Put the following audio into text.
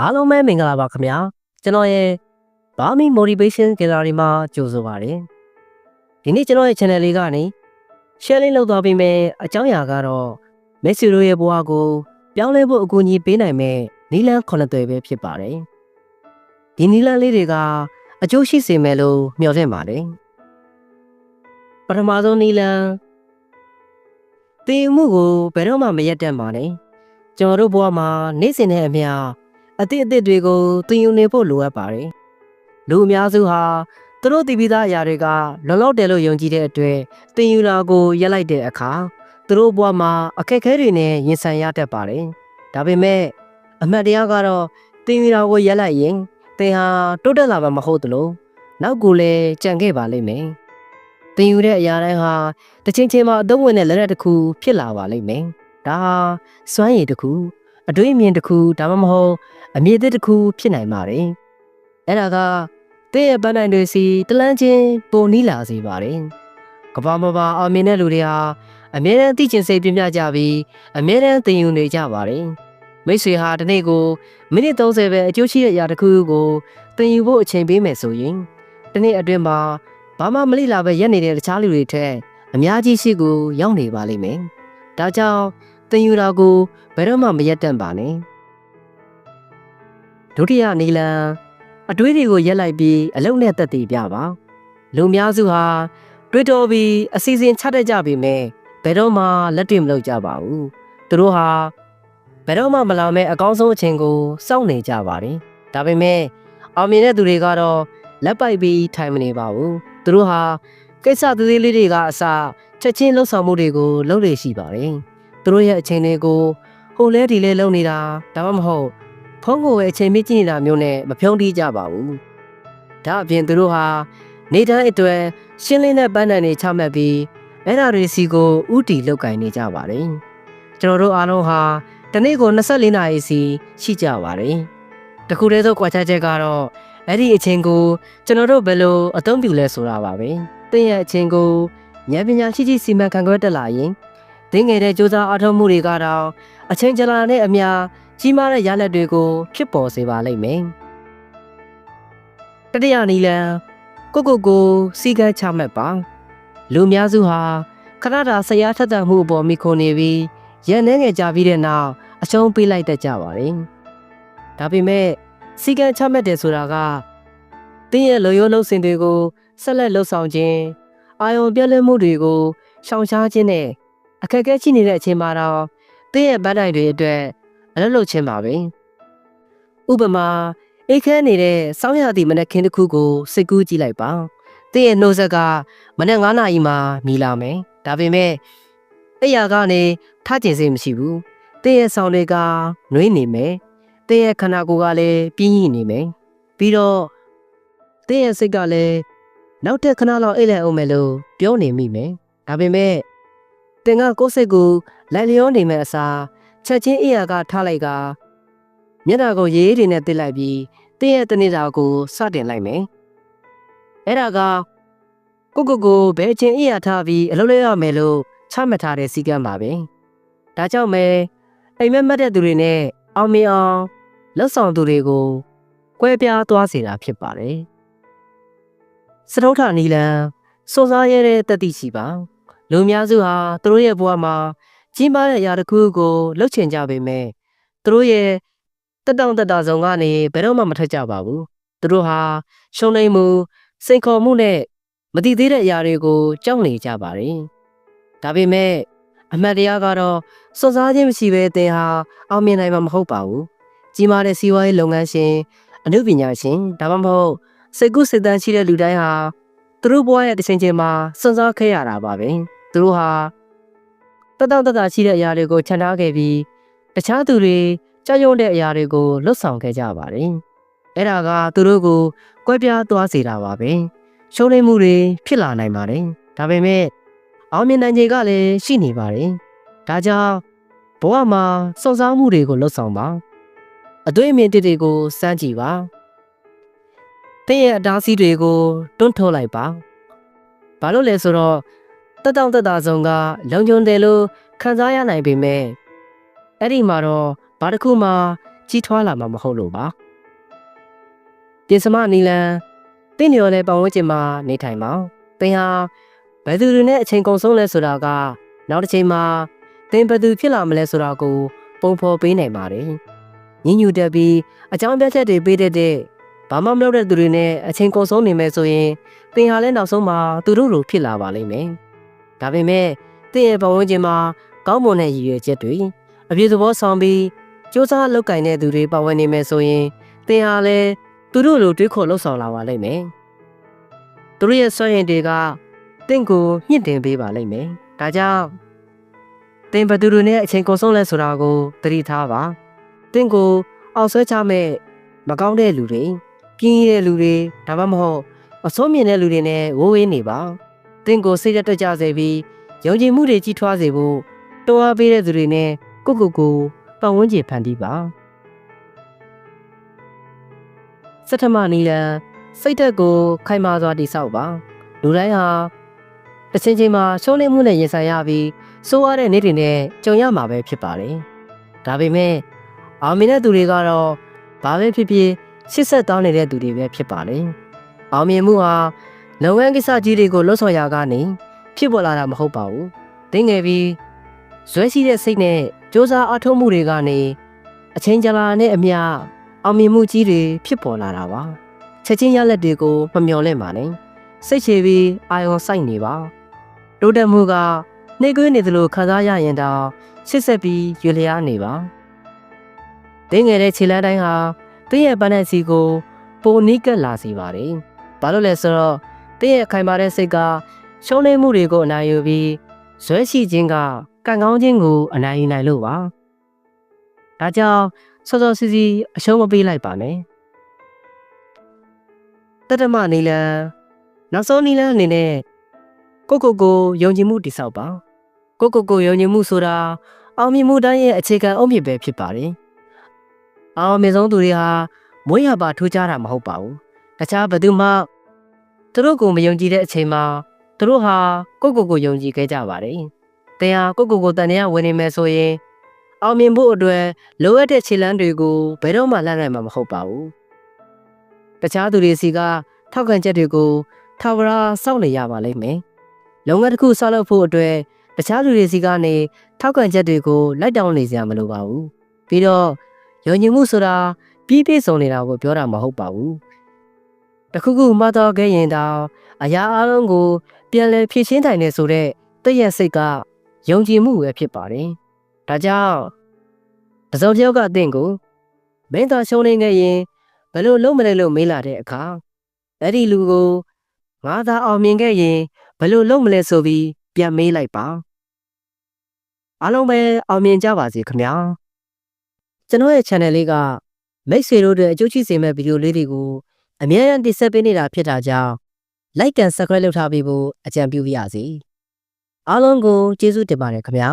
အားလုံးပဲမင်္ဂလာပါခင်ဗျာကျွန်တော်ရဲ့ Bami Motivation Gallery မှာကြိုဆိုပါရစေဒီနေ့ကျွန်တော်ရဲ့ channel လေးကနေ share လေးလုပ်သွားပေးမယ်အကြောင်းအရာကတော့ Messi တို့ရဲ့ဘဝကိုပြောင်းလဲဖို့အကူအညီပေးနိုင်မဲ့နီလန်းခုနှစ်သွယ်ပဲဖြစ်ပါတယ်ဒီနီလန်းလေးတွေကအကျိုးရှိစေမယ်လို့မျှော်လင့်ပါတယ်ပထမဆုံးနီလန်းတင်မှုကိုဘယ်တော့မှမရက်တတ်ပါနဲ့ကျွန်တော်တို့ဘဝမှာနေ့စဉ်နဲ့အမျှ အသည့်အသည့်တွေကိုသင်ယူနေဖို့လိုအပ်ပါတယ်။လူအများစုဟာသူတို့တည်ပြီးသားအရာတွေကလောလောတယ်လို့ယုံကြည်တဲ့အတွက်သင်ယူတာကိုရက်လိုက်တဲ့အခါသူတို့ဘဝမှာအခက်အခဲတွေနဲ့ရင်ဆိုင်ရတတ်ပါတယ်။ဒါပေမဲ့အမှတ်တရားကတော့သင်ယူတာကိုရက်လိုက်ရင်သင်ဟာတိုးတက်လာမှာမဟုတ်သလိုနောက်ကိုလည်းကြံခဲ့ပါလိမ့်မယ်။သင်ယူတဲ့အရာတိုင်းဟာတစ်ချိန်ချိန်မှာအသုံးဝင်တဲ့လက်နက်တစ်ခုဖြစ်လာပါလိမ့်မယ်။ဒါဟာစွမ်းရည်တစ်ခုအတွေးအမြင်တစ်ခုဒါမှမဟုတ် အမြင့်သစ်တစ်ခုဖြစ်နိုင်ပါတယ်။အဲ့ဒါကတဲ့ရဲ့ပန်းနိုင်တွေစီတလန်းချင်းပုံနီးလာစေပါတယ်။ကဘာမဘာအောင်မြင်တဲ့လူတွေဟာအမြဲတမ်းသိကျင်စိတ်ပြပြကြပြီးအမြဲတမ်းသင်ယူနေကြပါတယ်။မိတ်ဆွေဟာဒီနေ့ကိုမိနစ်30ပဲအကျိုးရှိတဲ့အရာတစ်ခုခုကိုသင်ယူဖို့အချိန်ပေးမယ်ဆိုရင်ဒီနေ့အတွင်းမှာဘာမှမလိလာပဲရက်နေတဲ့တခြားလူတွေထက်အများကြီးရှိကိုရောက်နေပါလိမ့်မယ်။ဒါကြောင့်သင်ယူတာကိုဘယ်တော့မှမရက်တန့်ပါနဲ့။ ဒုတိယနီလန်အတွေးတွေကိုရက်လိုက်ပြီးအလုံးနဲ့တက်တည်ပြပါလူများစုဟာတွေးတော်ပြီးအစီအစဉ်ချတတ်ကြပေမဲ့ဘယ်တော့မှလက်တွေ့မလုပ်ကြပါဘူးသူတို့ဟာဘယ်တော့မှမလာမဲ့အကောင်းဆုံးအချိန်ကိုစောင့်နေကြပါတယ်ဒါပေမဲ့အောင်မြင်တဲ့သူတွေကတော့လက်ပိုက်ပြီးထိုင်မနေပါဘူးသူတို့ဟာကိစ္စသေးသေးလေးတွေကအစချက်ချင်းလှုပ်ဆောင်မှုတွေကိုလုပ်လေရှိပါတယ်သူတို့ရဲ့အချိန်တွေကိုဟိုလဲဒီလဲလုပ်နေတာဒါမှမဟုတ် ဖုန်းကိုပဲအချိန်မကြည့်နေတာမျိုးနဲ့မဖြုံးတီးကြပါဘူး။ဒါအပြင်သူတို့ဟာနေတိုင်းအတွက်ရှင်းလင်းတဲ့ပန်းတန်တွေချမှတ်ပြီးအဲ့ဒါတွေစီကိုဥတီလောက်ကင်နေကြပါတယ်။ကျွန်တော်တို့အားလုံးဟာတနေ့ကို24နာရီစီရှိကြပါတယ်။တခုတည်းသောကြွားချချက်ကတော့အဲ့ဒီအချိန်ကိုကျွန်တော်တို့ဘယ်လိုအသုံးပြုလဲဆိုတာပါပဲ။သင်ရဲ့အချိန်ကိုဉာဏ်ပညာရှိရှိစီမံခန့်ခွဲတက်လာရင်သင်ငယ်တဲ့စူးစမ်းအားထုတ်မှုတွေကတော့အချိန်ကြာလာတဲ့အမျှ ကြီးမားတဲ့ရလဒ်တွေကိုဖြစ်ပေါ်စေပါလိမ့်မယ်။တတိယနီလန်ကိုကိုကိုစီကန်းချမှတ်ပါလူများစုဟာခရတာဆရာထက်သန်မှုအပေါ်မိခိုနေပြီးရန်နေငယ်ကြပြီးတဲ့နောက်အရှုံးပေးလိုက်တတ်ကြပါတယ်။ဒါပေမဲ့စီကန်းချမှတ်တယ်ဆိုတာကတင်းရဲ့လူရိုးလုံးစင်တွေကိုဆက်လက်လှုပ်ဆောင်ခြင်းအာယုံပြည့်လည်မှုတွေကိုရှောင်ရှားခြင်းနဲ့အခက်အခဲရှိနေတဲ့အချိန်မှာတော့တင်းရဲ့ဗတ်တိုင်တွေအတွက် အလုပ်လုပ်ခြင်းပါပဲဥပမာအိတ်ခဲနေတဲ့စောင်းရသည့်မနက်ခင်းတစ်ခုကိုစိတ်ကူးကြည့်လိုက်ပါတင့်ရဲ့နှုတ်ဆက်ကမနက်9နာရီမှမီလာမယ်ဒါပေမဲ့အဲ့ရကနေထကျင်စိတ်မရှိဘူးတင့်ရဲ့ဆောင်းတွေကနှွေးနေမယ်တင့်ရဲ့ခန္ဓာကိုယ်ကလည်းပြင်းရည်နေမယ်ပြီးတော့တင့်ရဲ့စိတ်ကလည်းနောက်ထပ်ခဏလောက်အိတ်လိုက်အောင်မယ်လို့ပြောနေမိမယ်ဒါပေမဲ့တင်ကကိုယ်စိတ်ကိုလိုက်လျောနေမဲ့အစား ချက်ချင်းအေးရကထားလိုက်ကမျက်နှာကိုရေးတွေနဲ့တစ်လိုက်ပြီးတင်းရဲ့တနေ့တာကိုစတင်လိုက်မယ်။အဲ့ဒါကကိုကိုကိုဘယ်ချင်းအေးရထားပြီးအလုပ်လုပ်ရမယ်လို့ချမှတ်ထားတဲ့စည်းကမ်းပါပဲ။ဒါကြောင့်ပဲအိမ်မက်မက်တဲ့သူတွေနဲ့အောင်မြင်အောင်လှုပ်ဆောင်သူတွေကိုကွဲပြားသွားစေတာဖြစ်ပါတယ်။စတုထနီလန်စွန်စားရတဲ့တတိရှိပါလူများစုဟာသူတို့ရဲ့ဘဝမှာ ကြီးမားတဲ့အရာတစ်ခုကိုလှုပ်ချင်ကြပေမဲ့သူတို့ရဲ့တက်တောင့်တက်တာဆုံးကနေဘယ်တော့မှမထက်ကြပါဘူးသူတို့ဟာရှုံးနေမှုစိန်ခေါ်မှုနဲ့မတည်သေးတဲ့အရာတွေကိုကြောက်နေကြပါတယ်ဒါပေမဲ့အမှတ်တရားကတော့စွန့်စားခြင်းမရှိဘဲသင်ဟာအောင်မြင်နိုင်မှာမဟုတ်ပါဘူးကြီးမားတဲ့စီးပွားရေးလုပ်ငန်းရှင်အမှုပညာရှင်ဒါမှမဟုတ်စိတ်ကူးစိတ်တမ်းရှိတဲ့လူတိုင်းဟာသူတို့ဘဝရဲ့တစ်ချိန်ချိန်မှာစွန့်စားခဲ့ရတာပါပဲသူတို့ဟာ တတောင့်တတရှိတဲ့အရာတွေကိုခြံထားခဲ့ပြီးတခြားသူတွေကြောက်ရွံ့တဲ့အရာတွေကိုလွတ်ဆောင်ခဲ့ကြပါတယ်။အဲ့ဒါကသူတို့ကိုကွဲပြားသွားစေတာပါပဲ။ရှုံးနိမ့်မှုတွေဖြစ်လာနိုင်ပါတယ်။ဒါပေမဲ့အောင်မြင်နိုင်ခြေကလည်းရှိနေပါတယ်။ဒါကြောင့်ဘဝမှာစုံစမ်းမှုတွေကိုလွတ်ဆောင်ပါ။အတွေ့အမြင်တွေကိုစမ်းကြည့်ပါ။တင်းရဲ့အတားဆီးတွေကိုတွန်းထုတ်လိုက်ပါ။ဘာလို့လဲဆိုတော့ တက်တောင့်တက်တာဆုံးကလုံခြုံတယ်လို့ခံစားရနိုင်ပေမဲ့အဲ့ဒီမှာတော့ဘာတစ်ခုမှချကြီးထွားလာမှာမဟုတ်လို့ပါပြင်စမနီလန်တင့်လျော်တဲ့ပတ်ဝန်းကျင်မှာနေထိုင်ပါသင်ဟာဘယ်သူတွေနဲ့အချိန်ကုန်ဆုံးလဲဆိုတာကနောက်တစ်ချိန်မှာသင်ဘယ်သူဖြစ်လာမလဲဆိုတာကို ပုံဖော်ပေးနိုင်ပါတယ်ညဉ့်ညူတက်ပြီးအကြောင်းပြချက်တွေပေးတတ်တဲ့ဘာမှမလုပ်တဲ့သူတွေနဲ့အချိန်ကုန်ဆုံးနေမယ်ဆိုရင်သင်ဟာလည်းနောက်ဆုံးမှာသူတို့လိုဖြစ်လာပါလိမ့်မယ် ဒါပေမဲ့သင်ရဲ့ပတ်ဝန်းကျင်မှာကောင်းမွန်တဲ့ရည်ရွယ်ချက်တွေအပြည့်သဘောဆောင်ပြီးစ조사လုပ်ကင်တဲ့သူတွေပါဝင်နေမယ်ဆိုရင်သင်ဟာလည်းသူတို့လိုတွေးခေါ်လှုပ်ဆောင်လာပါလိမ့်မယ်သူတို့ရဲ့စွမ်းရည်တွေကတင့်ကိုမြင့်တင်ပေးပါလိမ့်မယ်ဒါကြောင့်သင်ဘယ်သူတွေနဲ့အချိန်ကုန်ဆုံးလဲဆိုတာကိုသတိထားပါတင့်ကိုအောက်ဆွဲချမဲ့မကောင်းတဲ့လူတွေပြင်းရတဲ့လူတွေဒါမှမဟုတ်အစိုးမြင်တဲ့လူတွေနဲ့ဝိုးဝေးနေပါ တင့်ကိုစိတ်ရက်တက်ကြစေပြီးယုံကြည်မှုတွေကြီးထွားစေဖို့တွားပေးတဲ့သူတွေနဲ့ကိုကိုကိုပတ်ဝန်းကျင်ဖန်တီးပါစက်ထမနီလန်စိတ်သက်ကိုခိုင်မာစွာတိဆောက်ပါလူတိုင်းဟာတစ်ချိန်ချိန်မှာရှုံးနေမှုနဲ့ရင်ဆိုင်ရပြီးစိုးရတဲ့နေ့တွေနဲ့ကြုံရမှာပဲဖြစ်ပါတယ်ဒါပေမဲ့အောင်မြင်တဲ့သူတွေကတော့ဘာပဲဖြစ်ဖြစ်ရှစ်ဆက်တောင်းနေတဲ့သူတွေပဲဖြစ်ပါတယ်အောင်မြင်မှုဟာ လုပ်ငန်းကိစ္စကြီးတွေကိုလှုပ်ဆောင်ရကနေဖြစ်ပေါ်လာတာမဟုတ်ပါဘူးတင်းငယ်ပြီးဇွဲရှိတဲ့စိတ်နဲ့စ조사အထောက်မှုတွေကနေအချိန်ကြာလာနဲ့အမျှအောင်မြင်မှုကြီးတွေဖြစ်ပေါ်လာတာပါချက်ချင်းရလက်တွေကိုမမျော်လင့်ပါနဲ့စိတ်ချပြီးအာယုံစိုက်နေပါတိုးတက်မှုကနှိကွေးနေသလိုခံစားရရင်တောင်ရှစ်ဆက်ပြီးရွလျားနေပါတင်းငယ်တဲ့ခြေလမ်းတိုင်းဟာတင်းရဲ့ပန်းတဲ့စီကိုပိုနီးကပ်လာစေပါတယ်ဘာလို့လဲဆိုတော့ တင်းရဲ့ခိုင်မာတဲ့စိတ်ကရှုံးနေမှုတွေကိုအနိုင်ယူပြီးဇွဲရှိခြင်းကကံကောင်းခြင်းကိုအနိုင်ယူနိုင်လို့ပါ။ဒါကြောင့်စောစောစီစီအရှုံးမပေးလိုက်ပါနဲ့။တတမနီလန်နောက်ဆုံးနီလန်အနေနဲ့ကိုကိုကိုယုံကြည်မှုတိဆောက်ပါ။ကိုကိုကိုယုံကြည်မှုဆိုတာအောင်မြင်မှုတိုင်းရဲ့အခြေခံအုတ်မြစ်ပဲဖြစ်ပါတယ်။အောင်မြင်ဆုံးသူတွေဟာမွေးရပါထူးခြားတာမဟုတ်ပါဘူး။တခြားဘယ်သူမှ သူတို့ကိုမယုံကြည်တဲ့အချိန်မှာသူတို့ဟာကိုကိုကိုယုံကြည်ခဲ့ကြပါတယ်။တင်ဟာကိုကိုကိုတန်တရားဝင်နေမယ်ဆိုရင်အောင်မြင်ဖို့အတွက်လိုအပ်တဲ့ခြေလှမ်းတွေကိုဘယ်တော့မှလန့်နိုင်မှာမဟုတ်ပါဘူး။တခြားသူတွေစီကထောက်ခံချက်တွေကိုထာဝရစောင့်နေရပါလိမ့်မယ်။လုပ်ငန်းတစ်ခုဆောက်လုပ်ဖို့အတွက်တခြားသူတွေစီကနေထောက်ခံချက်တွေကိုလိုက်တောင်းနေစရာမလိုပါဘူး။ပြီးတော့ယုံကြည်မှုဆိုတာပြီးပြည့်စုံနေတာကိုပြောတာမဟုတ်ပါဘူး။ တခုခုမှတ်တော့ခဲ့ရင်တောင်အရာအလုံးကို ပြန်လည်ဖြည့်ရှင်းနိုင်တယ်ဆိုတော့တည့်ရဲ့စိတ်ကယုံကြည်မှုပဲဖြစ်ပါတယ်။ဒါကြောင့်တစုံတစ်ယောက်ကအသင်ကိုမင်းသာရှုံးနေခဲ့ရင်ဘယ်လိုလုပ်မလဲလို့မေးလာတဲ့အခါအဲ့ဒီလူကိုငါသာအောင်မြင်ခဲ့ရင်ဘယ်လိုလုပ်မလဲဆိုပြီးပြန်မေးလိုက်ပါအားလုံးပဲအောင်မြင်ကြပါစေခင်ဗျာကျွန်တော်ရဲ့ channel လေးကမိတ်ဆွေတို့တွေအကျိုးရှိစေမဲ့ဗီဒီယိုလေးတွေကို အများအားတင်ဆက်ပေးနေတာဖြစ်တာကြောင့် like and subscribe လုပ်ထားပေးဖို့အကြံပြုပါရစေအားလုံးကိုကျေးဇူးတင်ပါတယ်ခင်ဗျာ